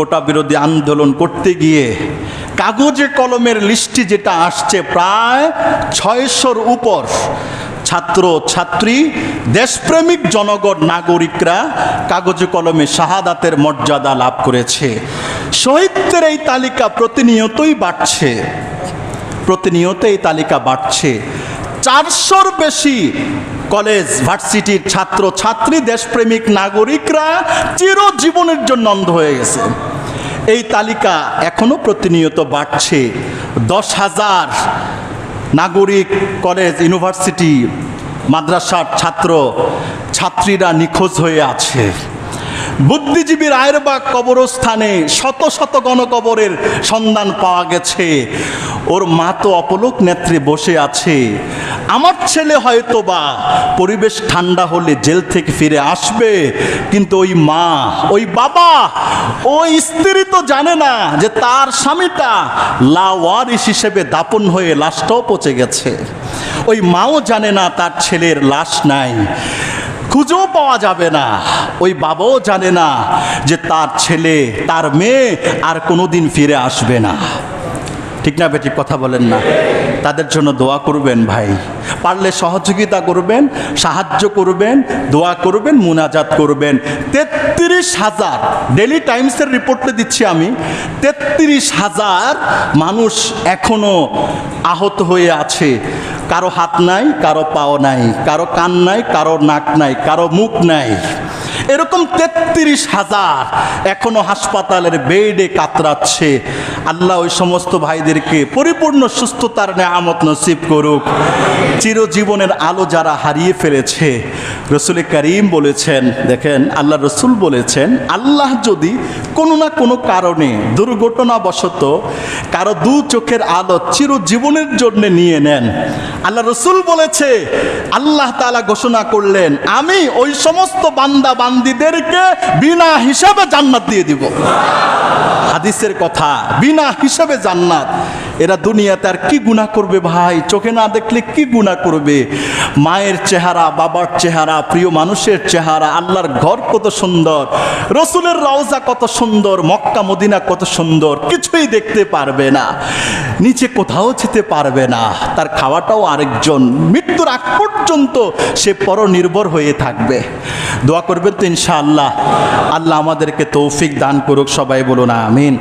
কোটা বিরোধী আন্দোলন করতে গিয়ে কাগজে কলমের লিস্টে যেটা আসছে প্রায় ছয়শোর উপর ছাত্র, ছাত্রী, দেশপ্রেমিক জনগণ, নাগরিকরা কাগজে কলমে শাহাদাতের মর্যাদা লাভ করেছে। শহীদদের এই তালিকা প্রতিনিয়তই বাড়ছে। প্রতিনিয়ত এই তালিকা বাড়ছে। চারশোর বেশি কলেজ, ভার্সিটির ছাত্র, ছাত্রী, দেশপ্রেমিক, নাগরিকরা চিরজীবনের জন্য অন্ধ হয়ে গেছে। এই তালিকা এখনও প্রতিনিয়ত বাড়ছে। দশ হাজার নাগরিক, কলেজ, ইউনিভার্সিটি, মাদ্রাসার ছাত্র, ছাত্রীরা নিখোঁজ হয়ে আছে। বুদ্ধিজীবী রায়েরবাগ কবরস্থানে শত শত গণকবরের সন্ধান পাওয়া গেছে। ওর মা তো অপলোক নেত্রে বসে আছে। আমার ছেলে হয়তো বা পরিবেশ ঠান্ডা হলে জেল থেকে ফিরে আসবে, কিন্তু ওই মা, ওই বাবা, ওই স্ত্রী তো জানে না যে তার স্বামীটা লাওয়ারিস হিসেবে দাপন হয়ে লাশটাও পচে গেছে। ওই মাও জানে না তার ছেলের লাশ নাই। খুঁজেও পাওয়া যাবে না। ওই বাবাও জানে না যে তার ছেলে, তার মেয়ে আর কোনোদিন ফিরে আসবে না। ঠিক না বেটি, কথা বলেন না। তাদের জন্য দোয়া করবেন ভাই। পারলে সহযোগিতা করবেন, সাহায্য করবেন, দোয়া করবেন, মুনাজাত করবেন। তেত্রিশ হাজার ডেলি টাইমসের রিপোর্টে দিচ্ছি আমি, তেত্রিশ হাজার মানুষ এখনও আহত হয়ে আছে। কারও হাত নাই, কারও পাও নাই, কারও কান নাই, কারও নাক নাই, কারও মুখ নাই। এরকম তেত্রিশ হাজার এখনও হাসপাতালের বেডে কাতরাচ্ছে। আল্লাহ ওই সমস্ত ভাইদেরকে পরিপূর্ণ সুস্থতার নেয়ামত নসিব করুক। চিরজীবনের আলো যারা হারিয়ে ফেলেছে, রসুল করিম বলেছেন, দেখেন, আল্লাহ রসুল বলেছেন, আল্লাহ যদি কোনো না কোনো কারণে দুর্ঘটনাবশত কারও দু চোখের আলো চিরজীবনের জন্য নিয়ে নেন আল্লাহ রসুল বলেছে, আল্লাহ তালা ঘোষণা করলেন, আমি ওই সমস্ত বান্দা বান্দিদেরকে বিনা হিসাবে জান্নাত দিয়ে দিব। হাদিসের কথা, বিনা হিসাবে জান্নাত। এরা দুনিয়াতে আর কি গুণা করবে ভাই? চোখে না দেখলে কি গুণা করবে? মায়ের চেহারা, বাবার চেহারা, প্রিয় মানুষের চেহারা, আল্লাহর ঘর কত সুন্দর, রসুলের রওজা কত সুন্দর, মক্কা, মদিনা কত সুন্দর, কিছুই দেখতে পারবে না, নিচে কোথাও যেতে পারবে না, তার খাওয়াটাও আরেকজন, মৃত্যুর আগ পর্যন্ত সে পরনির্ভর হয়ে থাকবে। দোয়া করবেন তো ইনশাআল্লাহ, আল্লাহ আমাদেরকে তৌফিক দান করুক, সবাই বলুন আমিন।